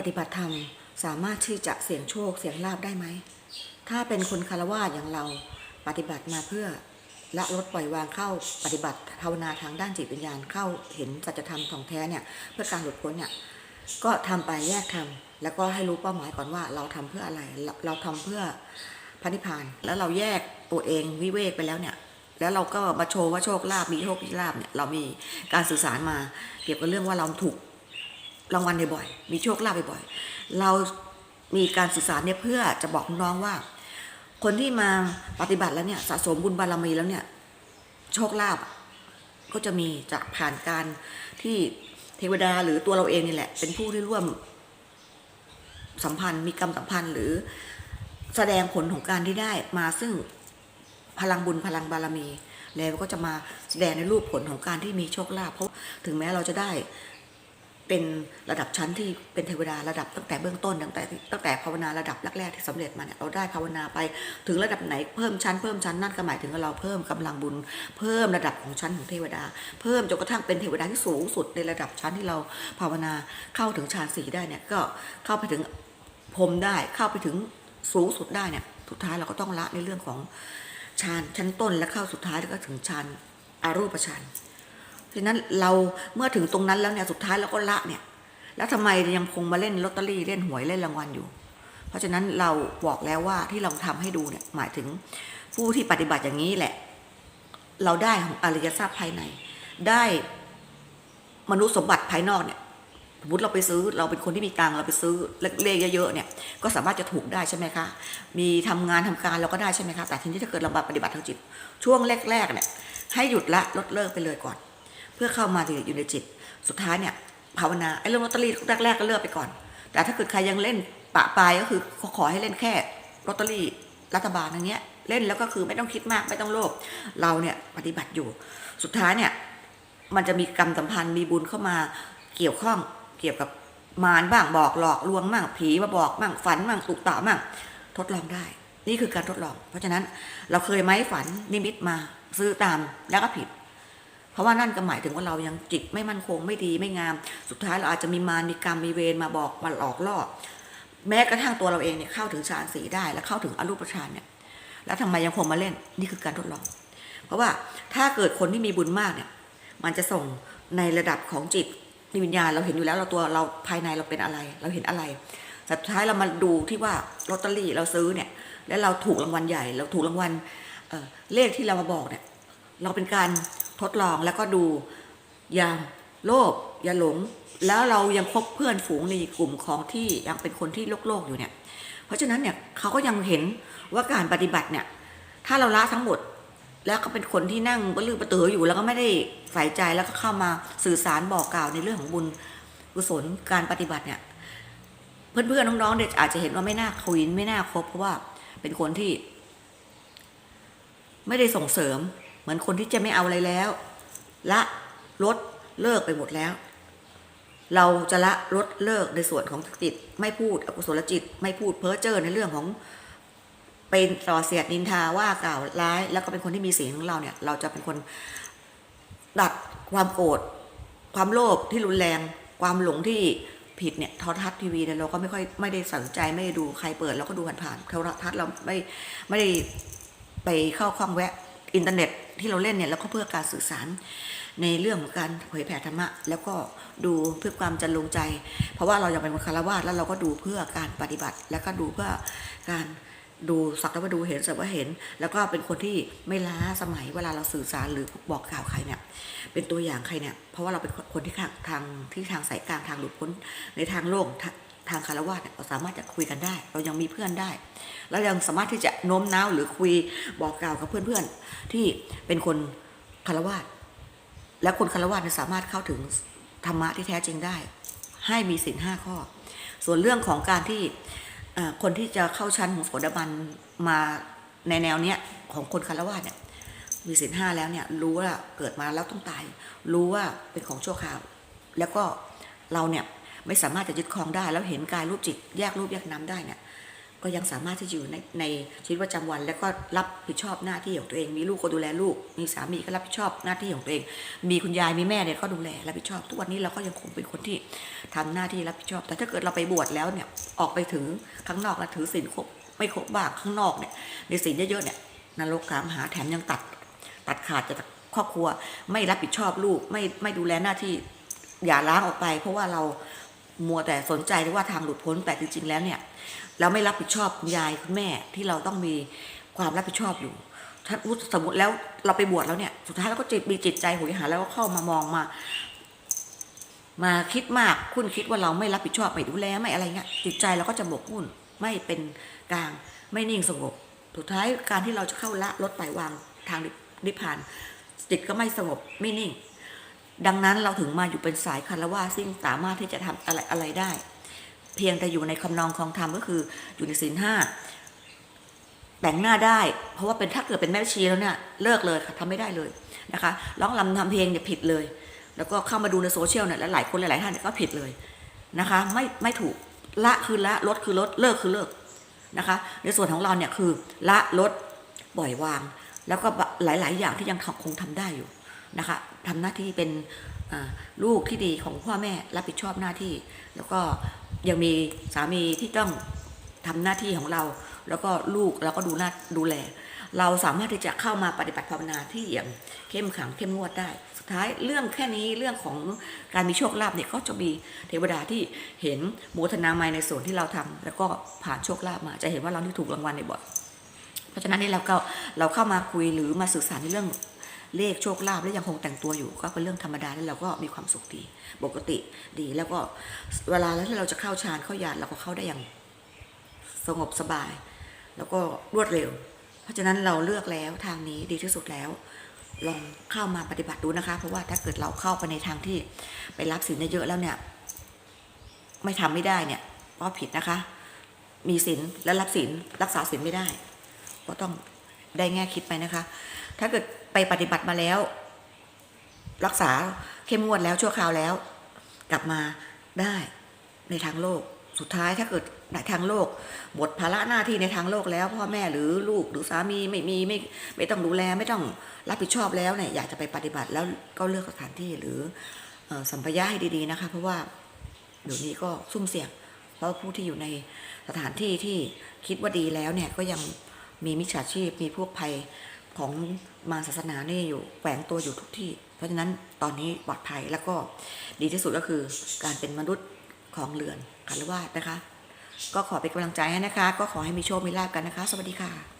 ปฏิบัติธรรมสามารถที่จะเสี่ยงโชคเสี่ยงลาบได้ไหม ถ้าเป็นคนคารวะอย่างเราปฏิบัติมาเพื่อละลดปล่อยวางเข้าปฏิบัติภาวนาทางด้านจิตวิญญาณเข้าเห็นสัจธรรมของแท้เนี่ยเพื่อการหลุดพ้นเนี่ยก็ทำไปแยกทำแล้วก็ให้รู้เป้าหมายก่อนว่าเราทำเพื่ออะไรเราเราทำเพื่อพระนิพพาน แล้วเราแยกตัวเองวิเวกไปแล้วเนี่ยแล้วเราก็มาโชว์ว่าโชคลาภมีโชคลาภเนี่ยเรามีการสื่อสารมาเกี่ยวกับเรื่องว่าเราถูก รางวัลบ่อยๆมีโชคลาภบ่อยๆเรามีการสื่อสาเนี่ยเพื่อจะบอกน้องว่า คนที่มาปฏิบัติแล้วเนี่ยสะสมบุญบารมีแล้วเนี่ยโชคลาภก็จะมีจากผ่านการที่เทวดาหรือตัวเราเองนี่แหละ เป็นผู้ที่ร่วมสัมพันธ์มีกรรมสัมพันธ์หรือแสดงผลของการที่ได้มาซึ่งพลังบุญพลังบารมี แล้วก็จะมาแสดงในรูปผลของการที่มีโชคลาภเพราะถึงแม้เราจะได้ เป็นระดับชั้นที่เป็นเทวดาระดับตั้งแต่เบื้องต้นตั้งแต่ตั้งแต่ภาวนาระดับแรกๆที่สำเร็จมาเนี่ยเราได้ภาวนาไปถึงระดับไหนเพิ่มชั้นเพิ่มชั้นนั่นก็หมายถึงเราเพิ่มกำลังบุญ เพิ่มระดับของชั้นของเทวดา เพิ่มจนกระทั่งเป็นเทวดาที่สูงสุดในระดับชั้นที่เราภาวนาเข้าถึงฌานสี่ได้เนี่ยก็เข้าไปถึงพรมได้เข้าไปถึงสูงสุดได้เนี่ยสุดท้ายเราก็ต้องละในเรื่องของฌานชั้นต้นและเข้าสุดท้ายแล้วก็ถึงฌานอารูปฌาน ฉะนั้นเราเมื่อถึงตรงนั้นแล้วเนี่ยสุดท้ายเราก็ละเนี่ย แล้วทำไมยังคงมาเล่นลอตเตอรี่เล่นหวยเล่นรางวัลอยู่ เพราะฉะนั้นเราบอกแล้วว่าที่เราทำให้ดูเนี่ยหมายถึงผู้ที่ปฏิบัติอย่างนี้แหละ เราได้ของอริยทรัพย์ภายใน ได้มนุษย์สมบัติภายนอกเนี่ยสมมติเราไปซื้อเราเป็นคนที่มีตังเราไปซื้อเลขเยอะๆเนี่ยก็สามารถจะถูกได้ใช่ไหมคะ มีทำงานทำการเราก็ได้ใช่ไหมคะแต่ทีนี้ถ้าเกิดเราปฏิบัติทางจิต ช่วงแรกๆเนี่ยให้หยุดละลดเลิกไปเลยก่อน พื่อเข้ามาอยู่ในจิต สุดท้ายเนี่ยภาวนาไอ้เรื่องลอตเตอรี่แรกๆก็เลิกไปก่อน แต่ถ้าเกิดใครยังเล่นปะปลายก็คือขอให้เล่นแค่ลอตเตอรี่รัฐบาลอย่างเงี้ยเล่นแล้วก็คือไม่ต้องคิดมากไม่ต้องโลภเราเนี่ยปฏิบัติอยู่ สุดท้ายเนี่ยมันจะมีกรรมสัมพันธ์มีบุญเข้ามาเกี่ยวข้องเกี่ยวกับมารบ้างบอกหลอกลวงบ้างผีมาบอกบ้างฝันบ้างตุกตะบ้างทดลองได้ นี่คือการทดลอง เพราะฉะนั้นเราเคยไหมฝันนิมิตมาซื้อตามแล้วก็ผิด ราะว่านั่นก็หมายถึงว่าเรายังจิตไม่มั่นคงไม่ดีไม่งาม สุดท้ายเราอาจจะมีมารมีกรรมมีเวรมาบอกมาหลอกล่อแม้กระทั่งตัวเราเองเนี่ยเข้าถึงฌานสีได้และเข้าถึงอรูปฌานเนี่ย แล้วทำไมยังคงมาเล่นนี่คือการทดลอง เพราะว่าถ้าเกิดคนที่มีบุญมากเนี่ย มันจะส่งในระดับของจิตในวิญญาณเราเห็นอยู่แล้วเราตัวเราภายในเราเป็นอะไร เราเห็นอะไรแต่สุดท้ายเรามาดูที่ว่าลอตเตอรี่เราซื้อเนี่ย แล้วเราถูกรางวัลใหญ่ เราถูกรางวัลเเลขที่เรามาบอกเนี่ย เราเป็นการ ทดลองแล้วก็ดูอย่าโลภอย่าหลง แล้วเรายังคบเพื่อนฝูงในกลุ่มของที่ยังเป็นคนที่โลกโลกอยู่เนี่ย เพราะฉะนั้นเนี่ยเขาก็ยังเห็นว่าการปฏิบัติเนี่ย ถ้าเราละทั้งหมดแล้วก็เป็นคนที่นั่งบลือประเตืออยู่แล้วก็ไม่ได้ใส่ใจแล้วก็เข้ามาสื่อสารบอกกล่าวในเรื่องของบุญกุศลการปฏิบัติเนี่ย เพื่อนๆน้องๆเด็กอาจจะเห็นว่าไม่น่าคุยไม่น่าคบเพราะว่าเป็นคนที่ ไม่ได้ส่งเสริม เหมือนคนที่จะไม่เอาอะไรแล้ว ละลดเลิกไปหมดแล้ว เราจะละลดเลิกในส่วนของจิตไม่พูดอกุศลจิต ไม่พูดเพ้อเจ้อในเรื่องของเป็นต่อเสียดนินทาว่ากล่าวร้าย แล้วก็เป็นคนที่มีศีลของเราเนี่ย เราจะเป็นคนดัดความโกรธความโลภที่รุนแรง ความหลงที่ผิดเนี่ยทรทัศน์ทีวีเนี่ยเราก็ไม่ค่อยไม่ได้สนใจไม่ได้ดูใครเปิดเราก็ดูผ่านๆโทรทัศน์เราไม่ไม่ได้ไปเข้าคล้องแวะ อินเทอร์เน็ตที่เราเล่นเนี่ยแล้วก็เพื่อการสื่อสารในเรื่องของการเผยแผ่ธรรมะ แล้วก็ดูเพื่อความจันลงใจ เพราะว่าเราอยากเป็นคนคารวะแล้วเราก็ดูเพื่อการปฏิบัติ แล้วก็ดูเพื่อการดูสักแต่ว่าดูเห็นสักว่าเห็น แล้วก็เป็นคนที่ไม่ล้าสมัยเวลาเราสื่อสารหรือบอกกล่าวใครเนี่ยเป็นตัวอย่างใครเนี่ยเพราะว่าเราเป็นคนที่ทางทางที่ทางสายกลางทางหลุดพ้นในทางโลก ทางคารวะเราสามารถจะคุยกันได้ เรายังมีเพื่อนได้แล้วยังสามารถที่จะโน้มน้าวหรือคุยบอกกล่าวกับเพื่อนๆ ที่เป็นคนคารวะและคนคารวะเนี่ยสามารถเข้าถึงธรรมะที่แท้จริงได้ ให้มีศีลห้าข้อ ส่วนเรื่องของการที่คนที่จะเข้าชั้นของโสดาบันมาในแนวเนี้ยของคนคารวะเนี่ยมีศีลห้าแล้วเนี่ยรู้ว่าเกิดมาแล้วต้องตาย รู้ว่าเป็นของชั่วคราว แล้วก็เราเนี่ย ไม่สามารถจะยึดครองได้ แล้วเห็นกายรูปจิตแยกรูปแยกนามได้เนี่ยก็ยังสามารถที่จะอยู่ในในชีวิตประจำวัน แล้วก็รับผิดชอบหน้าที่ของตัวเอง มีลูกก็ดูแลลูก มีสามีก็รับผิดชอบหน้าที่ของตัวเอง มีคุณยายมีแม่เนี่ยก็ดูแลรับผิดชอบทุกวันนี้เราก็ยังคงเป็นคนที่ทำหน้าที่รับผิดชอบ แต่ถ้าเกิดเราไปบวชแล้วเนี่ยออกไปถึงข้างนอกแล้วถือศีลครบไม่ครบบ้างข้างนอกเนี่ยในศีลเยอะๆเนี่ยนรกกามหาแถมยังตัด ตัดขาดจากครอบครัว ไม่รับผิดชอบลูกไม่ไม่ดูแลหน้าที่อย่าล้างออกไป เพราะว่าเรา มัวแต่สนใจว่าทางหลุดพ้นแต่จริง ๆ แล้วเนี่ย เราไม่รับผิดชอบคุณยายคุณแม่ที่เราต้องมีความรับผิดชอบอยู่ ถ้าสมมติแล้วเราไปบวชแล้วเนี่ย สุดท้ายเราก็จิตมีจิตใจหวยหาแล้วก็เข้ามามองมา มาคิดมากคุณคิดว่าเราไม่รับผิดชอบไม่ดูแลไม่อะไรเงี้ยจิตใจเราก็จะบกมุ่นไม่เป็นกลางไม่นิ่งสงบสุดท้ายการที่เราจะเข้าละลดปล่อยวางทางนิพพานจิตก็ไม่สงบไม่นิ่ง ดังนั้นเราถึงมาอยู่เป็นสายคารวะซึ่งสามารถที่จะทำอะไรอะไรได้ เพียงแต่อยู่ในคำนองคลองธรรมก็คืออยู่ในศีลห้าแต่งหน้าได้ เพราะว่าเป็นถ้าเกิดเป็นแม่ชีแล้วเนี่ยเลิกเลยค่ะทำไม่ได้เลยนะคะร้องลำทำเพลงเนี่ยผิดเลย แล้วก็เข้ามาดูในโซเชียลเนี่ยหลายคนหลายๆท่านเนี่ยก็ผิดเลยนะคะ ไม่ไม่ถูกละคือละลดคือลดเลิกคือเลิกนะคะ ในส่วนของเราเนี่ยคือละลดปล่อยวาง แล้วก็หลาย ๆ อย่างที่ยังคงทำได้อยู่ นะคะทำหน้าที่เป็นลูกที่ดีของพ่อแม่รับผิดชอบหน้าที่ แล้วก็ยังมีสามีที่ต้องทำหน้าที่ของเรา แล้วก็ลูกเราก็ดูหน้าดูแล เราสามารถที่จะเข้ามาปฏิบัติภาวนาที่อย่างเข้มขังเข้มงวดได้ สุดท้ายเรื่องแค่นี้เรื่องของการมีโชคลาภเนี่ยก็จะมีเทวดาที่เห็นโมทนาไมยในส่วนที่เราทำแล้วก็ผ่านโชคลาภมา จะเห็นว่าเราที่ถูกรางวัลในบ่อยเพราะฉะนั้นนี่เราก็เราเข้ามาคุยหรือมาสื่อสารในเรื่อง เลขโชคลาภและยังคงแต่งตัวอยู่ก็เป็นเรื่องธรรมดาแล้วเราก็มีความสุขดีปกติดี แล้วก็เวลาแล้วที่เราจะเข้าฌานเข้ายานเราก็เข้าได้อย่างสงบสบาย แล้วก็รวดเร็ว เพราะฉะนั้นเราเลือกแล้วทางนี้ดีที่สุดแล้วลองเข้ามาปฏิบัติดูนะคะ เพราะว่าถ้าเกิดเราเข้าไปในทางที่ไปรับศีลเยอะแล้วเนี่ย ไม่ทำไม่ได้เนี่ยก็ผิดนะคะ มีศีลและรับศีลรักษาศีลไม่ได้ ก็ต้อง ได้แง่คิดไปนะคะ ถ้าเกิดไปปฏิบัติมาแล้ว รักษาเข้มงวดแล้วชั่วคราวแล้ว กลับมาได้ในทางโลก สุดท้ายถ้าเกิดในทางโลกหมดภาระหน้าที่ในทางโลกแล้ว พ่อแม่หรือลูกหรือสามีไม่มีไม่ไม่ต้องดูแลไม่ต้องรับผิดชอบแล้วเนี่ยอยากจะไปปฏิบัติแล้วก็เลือกสถานที่หรืออสัมปายะให้ดีๆนะคะ เพราะว่าเดี๋ยวนี้ก็ซุ่มเสี่ยง เพราะผู้ที่อยู่ในสถานที่ที่คิดว่าดีแล้วเนี่ยก็ยัง มีมิจฉาชีพมีพวกภัยของมาศาสนาเนี่ยอยู่แฝงตัวอยู่ทุกที่ เพราะฉะนั้นตอนนี้ปลอดภัยแล้วก็ดีที่สุดก็คือการเป็นมนุษย์ของเรือนคารวาสนะคะ ก็ขอเป็นกำลังใจให้นะคะ ก็ขอให้มีโชคมีลาภกันนะคะ สวัสดีค่ะ